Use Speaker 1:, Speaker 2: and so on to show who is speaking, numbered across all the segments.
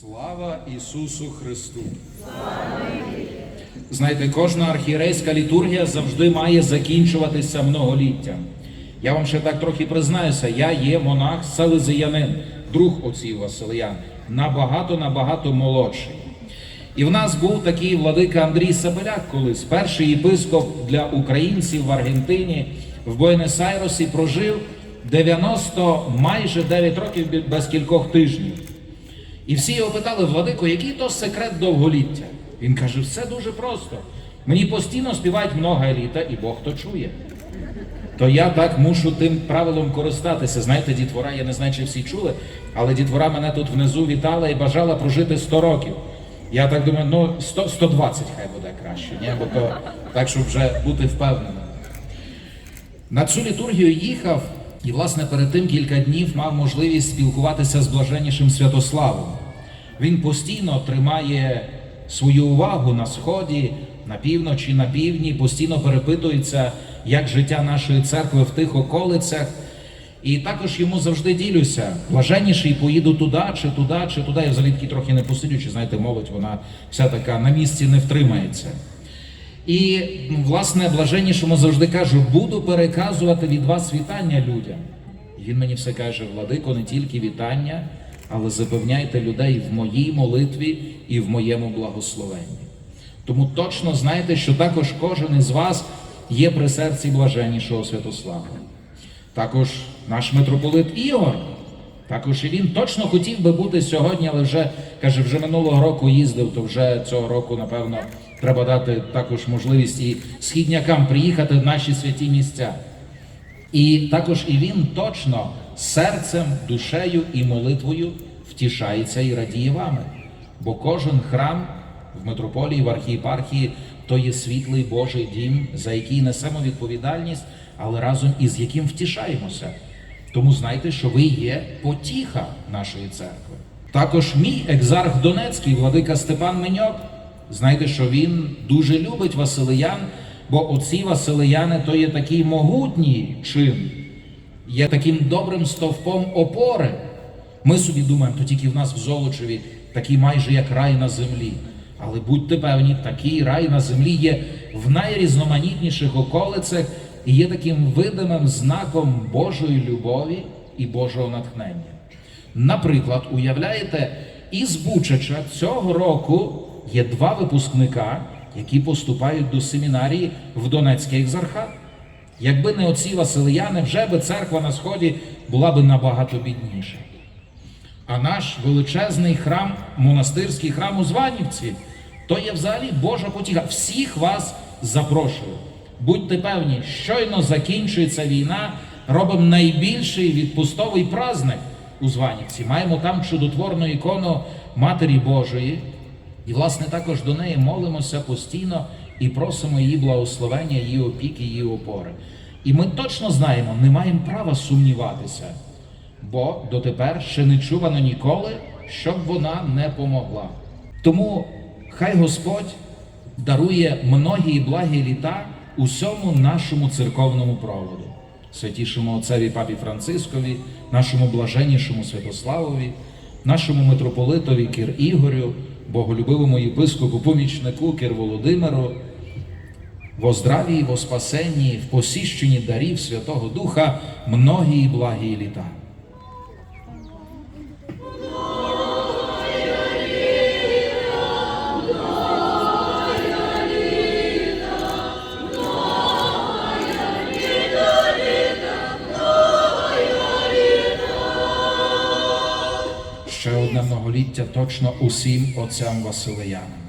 Speaker 1: Слава Ісусу Христу! Знаєте, кожна архієрейська літургія завжди має закінчуватися многоліттям. Я вам ще так трохи признаюся, я є монах селезиянин, друг отців Василиян, набагато набагато молодший. І в нас був такий владика Андрій Сабеляк колись, перший єпископ для українців в Аргентині в Буенос-Айресі прожив 90 майже 9 років без кількох тижнів. І всі його питали, Владико, який то секрет довголіття? Він каже, все дуже просто. Мені постійно співають много еліта, і Бог то чує. То я так мушу тим правилом користатися. Знаєте, дітвора, я не знаю, чи всі чули, але дітвора мене тут внизу вітала і бажала прожити 100 років. Я так думаю, ну 100, 120 хай буде краще, ні? бо то так, щоб вже бути впевненим. На цю літургію їхав і, власне, перед тим кілька днів мав можливість спілкуватися з блаженнішим Святославом. Він постійно тримає свою увагу на сході, на півночі, на півдні, постійно перепитується, як життя нашої церкви в тих околицях. І також йому завжди ділюся. Блаженніший поїду туди, чи туди, чи туди. Я взагалі таки трохи не посидючи, знаєте, молодь, вона вся така на місці не втримається. І, власне, блаженнішому завжди кажу, буду переказувати від вас вітання людям. І він мені все каже, владико, не тільки вітання, але запевняйте людей в моїй молитві і в моєму благословенні. Тому точно знайте, що також кожен із вас є при серці блаженнішого Святослава. Також наш митрополит Ігор. Також і він точно хотів би бути сьогодні, але вже каже, вже минулого року їздив, то вже цього року, напевно, треба дати також можливість і східнякам приїхати в наші святі місця. І також і він точно серцем, душею і молитвою втішається і радіє вами. Бо кожен храм в митрополії, в архієпархії то є світлий Божий дім, за який несемо відповідальність, але разом із яким втішаємося. Тому знайте, що ви є потіха нашої церкви. Також мій екзарх Донецький, владика Степан Меньок, знайте, що він дуже любить Василиян, бо оці Василияни то є такий могутній чин, є таким добрим стовпом опори. Ми собі думаємо, то тільки в нас в Золочеві такий майже як рай на землі. Але будьте певні, такий рай на землі є в найрізноманітніших околицях і є таким видимим знаком Божої любові і Божого натхнення. Наприклад, уявляєте, із Бучача цього року є два випускника, які поступають до семінарії в Донецький екзархат. Якби не оці Василияни, вже би церква на сході була би набагато бідніша. А наш величезний храм, монастирський храм у Званівці, то є взагалі Божа потіга. Всіх вас запрошую. Будьте певні, щойно закінчується війна, робимо найбільший відпустовий праздник у Званівці. Маємо там чудотворну ікону Матері Божої. І, власне, також до неї молимося постійно і просимо її благословення, її опіки, її опори. І ми точно знаємо, не маємо права сумніватися бо дотепер ще не чувано ніколи, щоб вона не помогла. Тому хай Господь дарує многі благі літа усьому нашому церковному проводу, святішому отцеві папі Францискові, нашому блаженнішому Святославові, нашому митрополитові Кир Ігорю, боголюбивому єпископу помічнику Кир Володимиру, во здравії, во спасенні, в посіщенні дарів Святого Духа многії благі літа. Ще одне многоліття точно усім отцям Василиянам.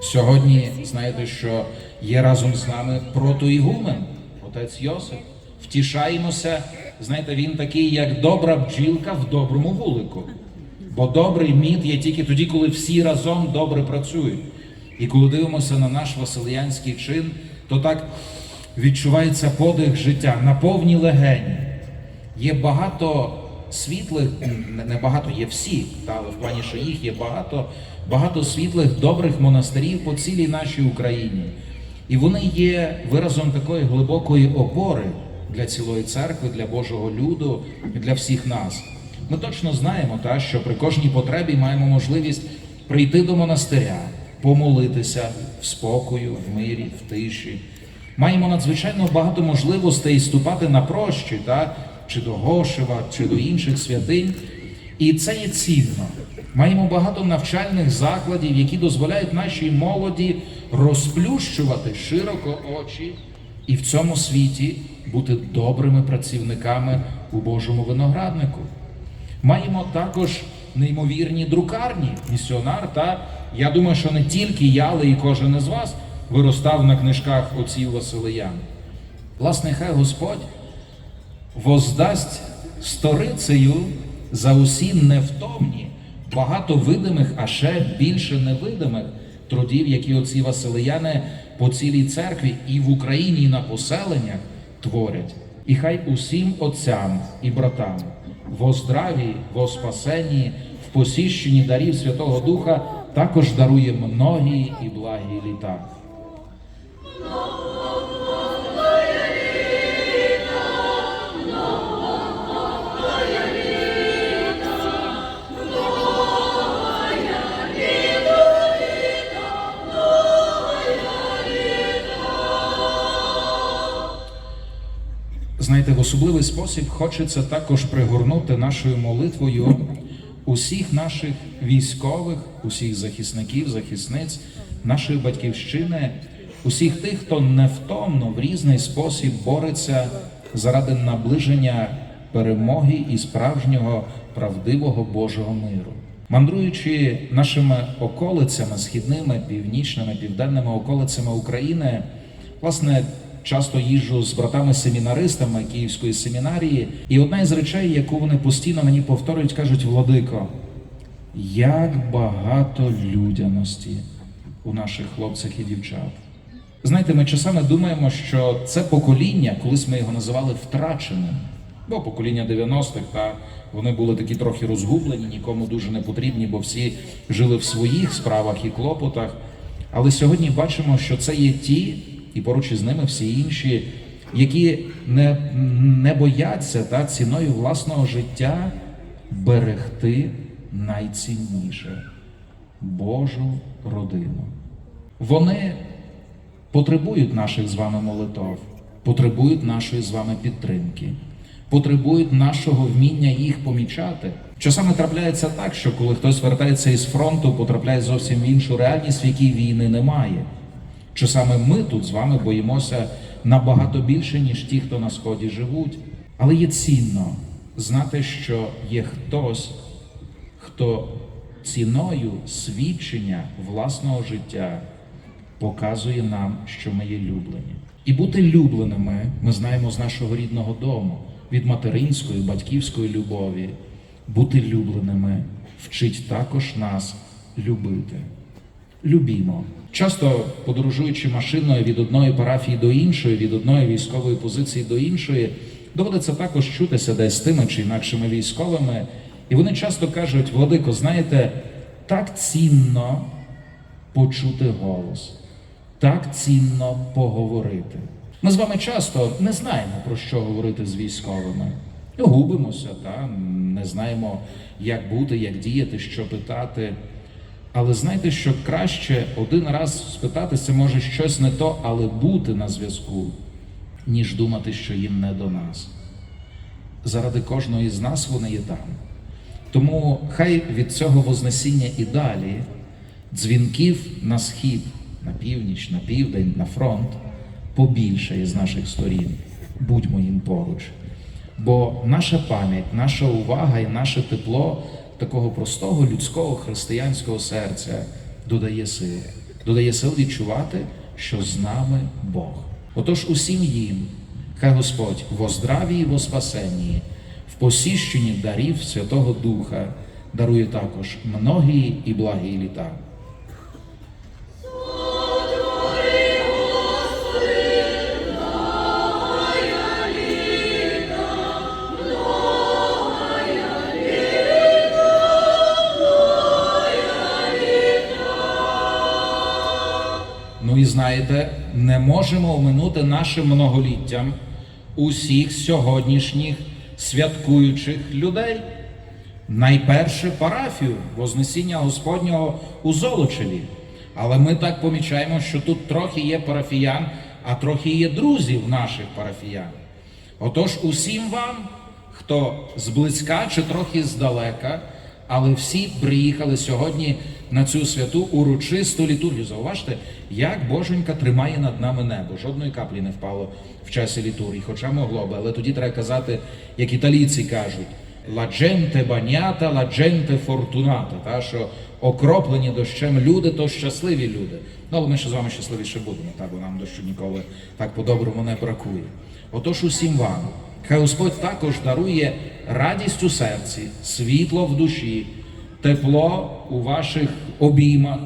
Speaker 1: Сьогодні знаєте, що є разом з нами протоігумен, отець Йосип. Втішаємося, знаєте, він такий, як добра бджілка в доброму вулику. Бо добрий мід є тільки тоді, коли всі разом добре працюють. І коли дивимося на наш Василиянський чин, то так відчувається подих життя на повні легені. Є багато світлих, не- не багато, є всі, та, в плані, що їх є багато, багато світлих, добрих монастирів по цілій нашій Україні. І вони є виразом такої глибокої опори для цілої церкви, для Божого люду для всіх нас. Ми точно знаємо, та, що при кожній потребі маємо можливість прийти до монастиря, помолитися в спокою, в мирі, в тиші. Маємо надзвичайно багато можливостей ступати на прощі, та, чи до Гошева, чи до інших святинь. І це є цінно. Маємо багато навчальних закладів, які дозволяють нашій молоді розплющувати широко очі і в цьому світі бути добрими працівниками у Божому винограднику. Маємо також неймовірні друкарні, місіонар. Та я думаю, що не тільки я, але і кожен із вас виростав на книжках отців Василиян. Власне, хай Господь воздасть сторицею за усі невтомні, багато видимих, а ще більше невидимих трудів, які отці Василияни по цілій церкві і в Україні, і на поселеннях творять. І хай усім отцям і братам во здраві, во спасенні, в посіщенні дарів Святого Духа також дарує многі і благі літа. Знаєте, в особливий спосіб хочеться також пригорнути нашою молитвою усіх наших військових, усіх захисників, захисниць, нашої батьківщини, усіх тих, хто невтомно в різний спосіб бореться заради наближення перемоги і справжнього правдивого Божого миру. Мандруючи нашими околицями, східними, північними, південними околицями України, власне, часто їжджу з братами-семінаристами Київської семінарії, і одна із речей, яку вони постійно мені повторюють, кажуть: Владико, як багато людяності у наших хлопцях і дівчат. Знаєте, ми часами думаємо, що це покоління, колись ми його називали втраченим. Бо покоління 90-х, та вони були такі трохи розгублені, нікому дуже не потрібні, бо всі жили в своїх справах і клопотах. Але сьогодні бачимо, що це є ті, і поруч із ними всі інші, які не, не бояться та ціною власного життя берегти найцінніше Божу родину. Вони потребують наших з вами молитов, потребують нашої з вами підтримки, потребують нашого вміння їх помічати. Часами трапляється так, що коли хтось вертається із фронту, потрапляє зовсім в іншу реальність, в якій війни немає. Що саме ми тут з вами боїмося набагато більше, ніж ті, хто на сході живуть. Але є цінно знати, що є хтось, хто ціною свідчення власного життя показує нам, що ми є люблені. І бути любленими ми знаємо з нашого рідного дому, від материнської, батьківської любові. Бути любленими вчить також нас любити. Любімо. Часто подорожуючи машиною від одної парафії до іншої, від одної військової позиції до іншої, доводиться також чутися десь з тими чи інакшими військовими. І вони часто кажуть: Владико, знаєте, так цінно почути голос, так цінно поговорити. Ми з вами часто не знаємо про що говорити з військовими. Губимося, та не знаємо, як бути, як діяти, що питати. Але знайте, що краще один раз спитатися може щось не то, але бути на зв'язку, ніж думати, що їм не до нас. Заради кожного з нас вони є там. Тому хай від цього Вознесіння і далі дзвінків на схід, на північ, на південь, на фронт побільше з наших сторін. Будьмо їм поруч. Бо наша пам'ять, наша увага і наше тепло такого простого людського християнського серця додає сили, додає сил відчувати, що з нами Бог. Отож усім їм, хай Господь во здраві і во спасенні, в посіщенні дарів Святого Духа дарує також многі і благі літа. Знаєте, не можемо оминути нашим многоліттям усіх сьогоднішніх святкуючих людей. найперше парафію Вознесіння Господнього у Золочеві. Але ми так помічаємо, що тут трохи є парафіян, а трохи є друзів наших парафіян. Отож, усім вам, хто зблизька чи трохи здалека, але всі приїхали сьогодні на цю святу урочисту літургію. Зауважте, як Боженька тримає над нами небо. Жодної каплі не впало в часі літургії, хоча могло би, але тоді треба казати, як італійці кажуть. Bagnata, la gente fortunata, та що окроплені дощем люди, то щасливі люди. Ну, але ми ще з вами щасливіше будемо, та, бо нам дощу ніколи так по-доброму не бракує. Отож усім вам, хай Господь також дарує радість у серці, світло в душі, тепло у ваших обіймах,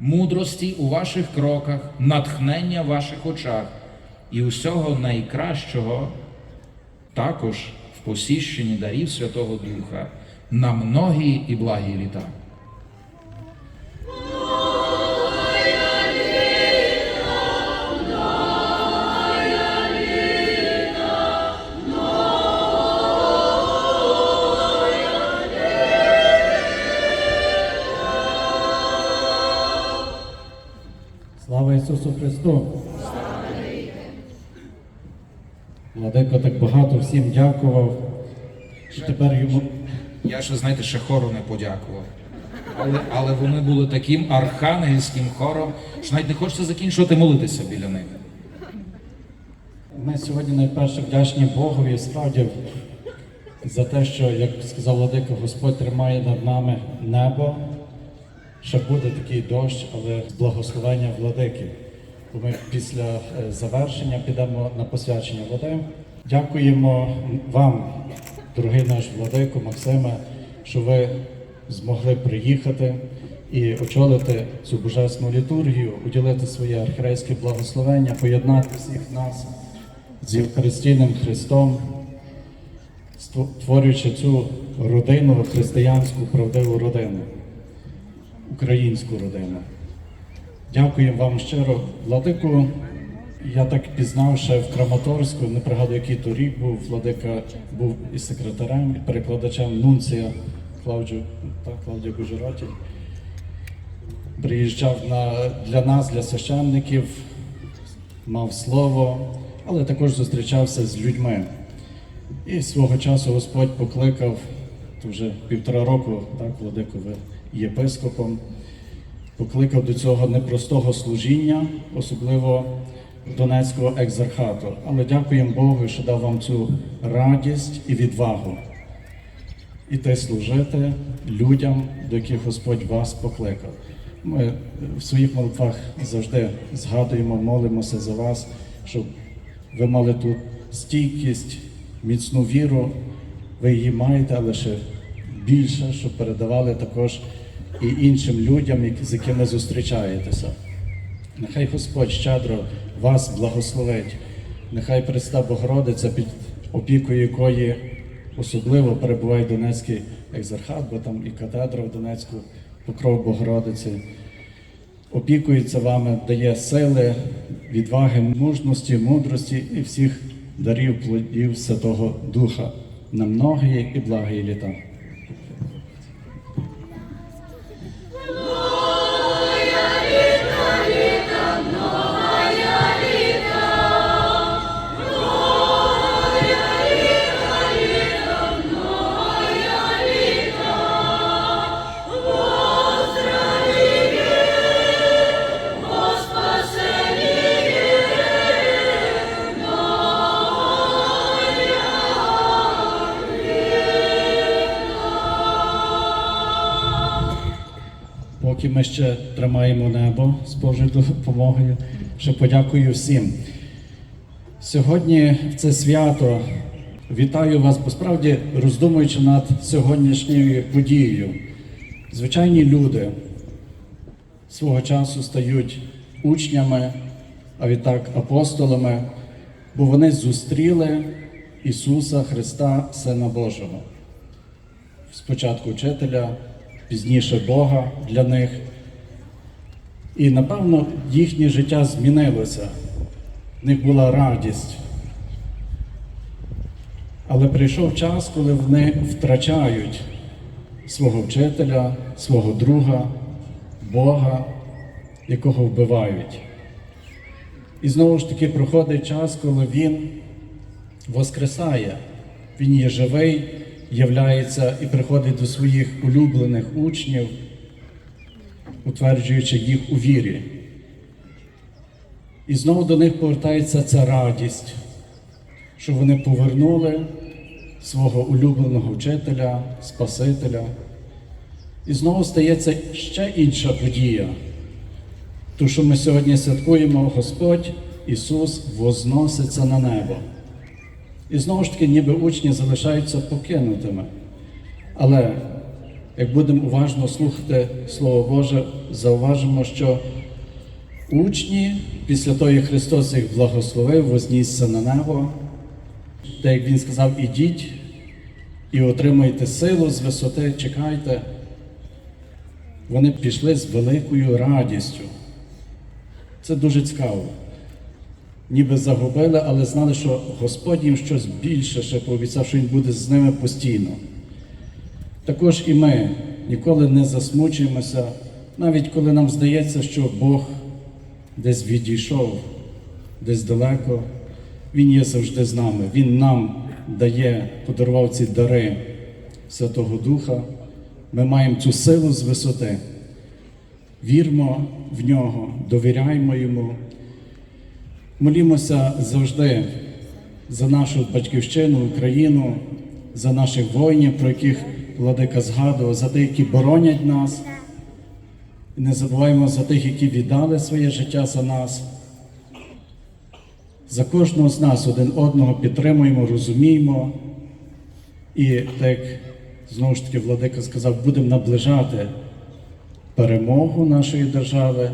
Speaker 1: мудрості у ваших кроках, натхнення в ваших очах і усього найкращого також в посіщенні дарів Святого Духа на многі і благі літа.
Speaker 2: Слава Ісусу Христу! Владико так багато всім дякував, що тепер йому
Speaker 1: Я ще, знаєте, ще хору не подякував. Але, але вони були таким архангельським хором, що навіть не хочеться закінчувати молитися біля них.
Speaker 2: Ми сьогодні найперше вдячні Богові справді за те, що, як сказав Владико, Господь тримає над нами небо. Ще буде такий дощ, але благословення владики. Бо Ми після е, завершення підемо на посвячення води. Дякуємо вам, дорогий наш владико Максиме, що ви змогли приїхати і очолити цю божественну літургію, уділити своє архірейське благословення, поєднати всіх нас з Євхаристійним Христом, створюючи цю родину, християнську правдиву родину, українську родину. Дякуємо вам щиро, Владику. Я так пізнав ще в Краматорську, не пригадую, який то рік був. Владика був і секретарем, і перекладачем Нунція Клавдію, Клавдію Гужероті. Приїжджав на, для нас, для священників, мав слово, але також зустрічався з людьми. І свого часу Господь покликав, то вже півтора року, так, Владико, ви єпископом, покликав до цього непростого служіння, особливо Донецького екзархату. Але дякуємо Богу, що дав вам цю радість і відвагу. Іти служити людям, до яких Господь вас покликав. Ми в своїх молитвах завжди згадуємо, молимося за вас, щоб ви мали ту стійкість, міцну віру, ви її маєте, але ще більше, щоб передавали також і іншим людям, з якими зустрічаєтеся. Нехай Господь щедро вас благословить. Нехай Христа Богородиця, під опікою якої особливо перебуває Донецький екзархат, бо там і катедра в Донецьку, покров Богородиці. Опікується вами, дає сили, відваги, мужності, мудрості і всіх дарів плодів Святого Духа на многії і благі літа. Поки ми ще тримаємо небо з Божою допомогою, ще подякую всім. Сьогодні в це свято вітаю вас, бо справді роздумуючи над сьогоднішньою подією. Звичайні люди свого часу стають учнями, а відтак апостолами, бо вони зустріли Ісуса Христа, Сина Божого спочатку вчителя, пізніше Бога для них. І напевно їхнє життя змінилося. В них була радість. Але прийшов час, коли вони втрачають свого вчителя, свого друга, Бога, якого вбивають. І знову ж таки проходить час, коли він воскресає. Він є живий, являється і приходить до своїх улюблених учнів, утверджуючи їх у вірі. І знову до них повертається ця радість, що вони повернули свого улюбленого вчителя, Спасителя. І знову стається ще інша подія. Ту, що ми сьогодні святкуємо, Господь Ісус возноситься на небо. І знову ж таки, ніби учні залишаються покинутими. Але як будемо уважно слухати Слово Боже, зауважимо, що учні, після того, як Христос їх благословив, вознісся на небо, так як Він сказав, ідіть і отримайте силу з висоти, чекайте. Вони пішли з великою радістю. Це дуже цікаво. Ніби загубили, але знали, що Господь їм щось більше ще пообіцяв, що Він буде з ними постійно. Також і ми ніколи не засмучуємося, навіть коли нам здається, що Бог десь відійшов, десь далеко. Він є завжди з нами. Він нам дає, подарував ці дари Святого Духа. Ми маємо цю силу з висоти. Вірмо в нього, довіряємо йому. Молімося завжди за нашу батьківщину, Україну, за наших воїнів, про яких владика згадував, за тих, які боронять нас. І не забуваємо за тих, які віддали своє життя за нас. За кожного з нас один одного підтримуємо, розуміємо. І так, знову ж таки, владика сказав, будемо наближати перемогу нашої держави,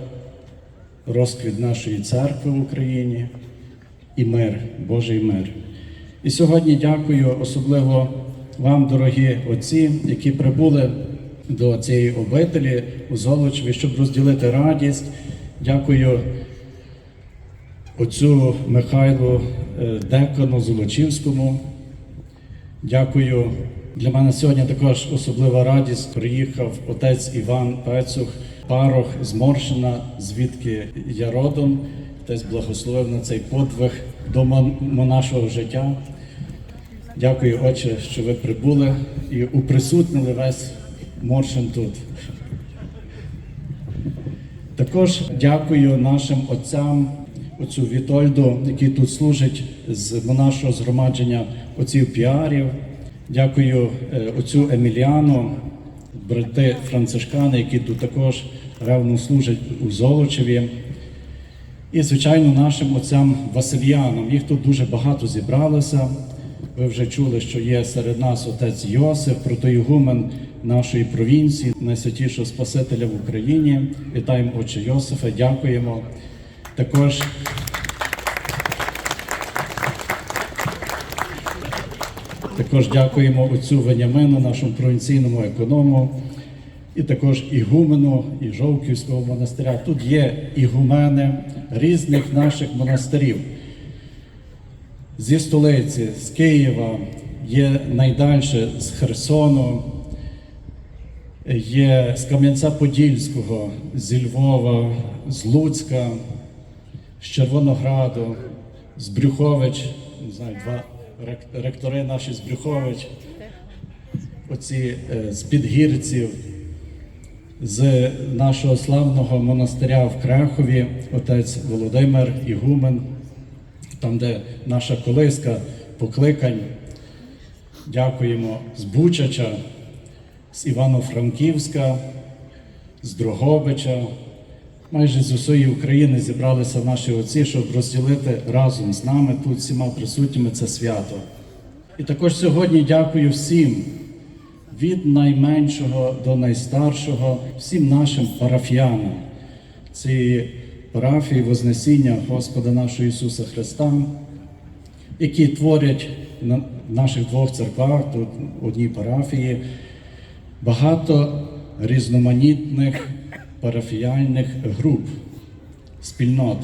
Speaker 2: розквіт нашої церкви в Україні і мир, Божий мир. І сьогодні дякую особливо вам, дорогі отці, які прибули до цієї обителі у Золочеві, щоб розділити радість. Дякую отцю Михайлу е, Декону Золочівському. Дякую. Для мене сьогодні також особлива радість. Приїхав отець Іван Пецух, парох з звідки я родом. Отець благословив на цей подвиг до монашого життя. Дякую, Отче, що ви прибули і уприсутнили весь Моршин тут. Також дякую нашим отцям, отцю Вітольду, який тут служить з монашого згромадження отців піарів. Дякую е, отцю Еміліану, брати францишкани, які тут також ревно служать у Золочеві. І, звичайно, нашим отцям Васильянам. Їх тут дуже багато зібралося. Ви вже чули, що є серед нас отець Йосиф, протоігумен нашої провінції, найсвятішого Спасителя в Україні. Вітаємо отче Йосифа, дякуємо. Також Також дякуємо отцю Венямину, нашому провінційному економу, і також ігумену і Жовківського монастиря. Тут є ігумени різних наших монастирів. Зі столиці, з Києва, є найдальше з Херсону, є з Кам'янця-Подільського, зі Львова, з Луцька, з Червонограду, з Брюхович, не знаю, два ректори наші з Брюхович, оці е, з Підгірців, з нашого славного монастиря в Крахові, отець Володимир Ігумен, там, де наша колиска покликань. Дякуємо з Бучача, з Івано-Франківська, з Дрогобича. Майже з усієї України зібралися наші отці, щоб розділити разом з нами тут всіма присутніми це свято. І також сьогодні дякую всім, від найменшого до найстаршого, всім нашим парафіянам цієї парафії Вознесіння Господа нашого Ісуса Христа, які творять на наших двох церквах, тут в одній парафії, багато різноманітних парафіяльних груп, спільнот.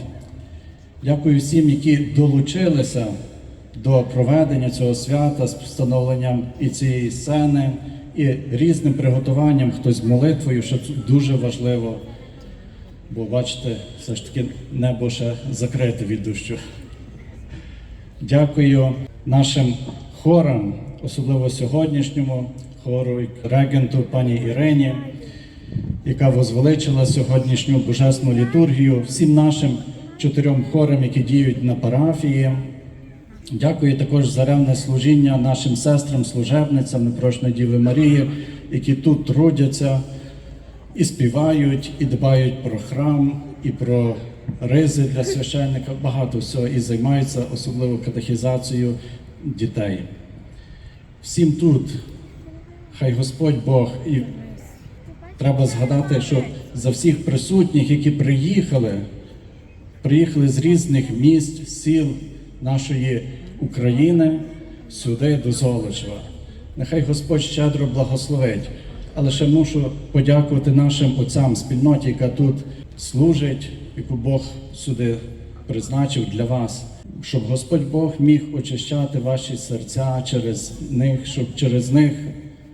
Speaker 2: Дякую всім, які долучилися до проведення цього свята з встановленням і цієї сцени, і різним приготуванням, хтось молитвою, що дуже важливо. Бо бачите, все ж таки небо ще закрите від дощу. Дякую нашим хорам, особливо сьогоднішньому хору регенту пані Ірині, яка возвеличила сьогоднішню божественну літургію, всім нашим чотирьом хорам, які діють на парафії. Дякую також за ревне служіння нашим сестрам, служебницям Непрошної Діви Марії, які тут трудяться і співають, і дбають про храм, і про ризи для священника, багато всього і займаються особливо катехізацією дітей. Всім тут, хай Господь Бог, і треба згадати, що за всіх присутніх, які приїхали, приїхали з різних міст, сіл нашої України сюди до Золочева. Нехай Господь щедро благословить. Але ще мушу подякувати нашим отцям спільноті, яка тут служить, яку Бог сюди призначив для вас, щоб Господь Бог міг очищати ваші серця через них, щоб через них,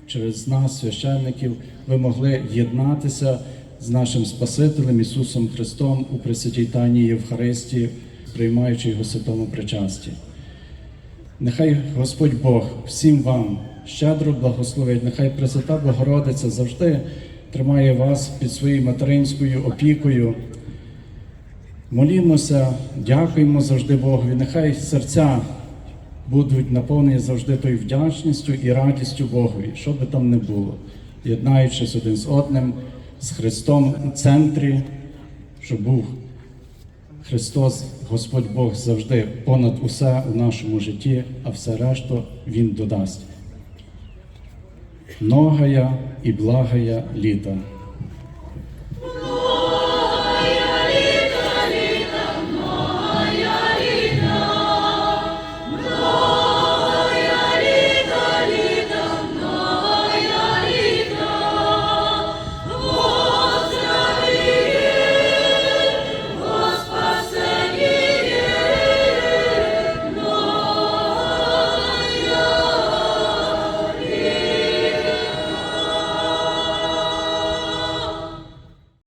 Speaker 2: через нас, священників, ви могли єднатися з нашим Спасителем Ісусом Христом у Пресвятій Тайній Євхаристії, приймаючи Його святому причасті. Нехай Господь Бог всім вам щедро благословить, нехай Пресвята Богородиця завжди тримає вас під своєю материнською опікою. Молімося, дякуємо завжди Богові. Нехай серця будуть наповнені завжди тою вдячністю і радістю Богові, що би там не було, єднаючись один з одним, з Христом у центрі, щоб був Христос, Господь Бог завжди понад усе у нашому житті, а все решту Він додасть. Многая і благая літа.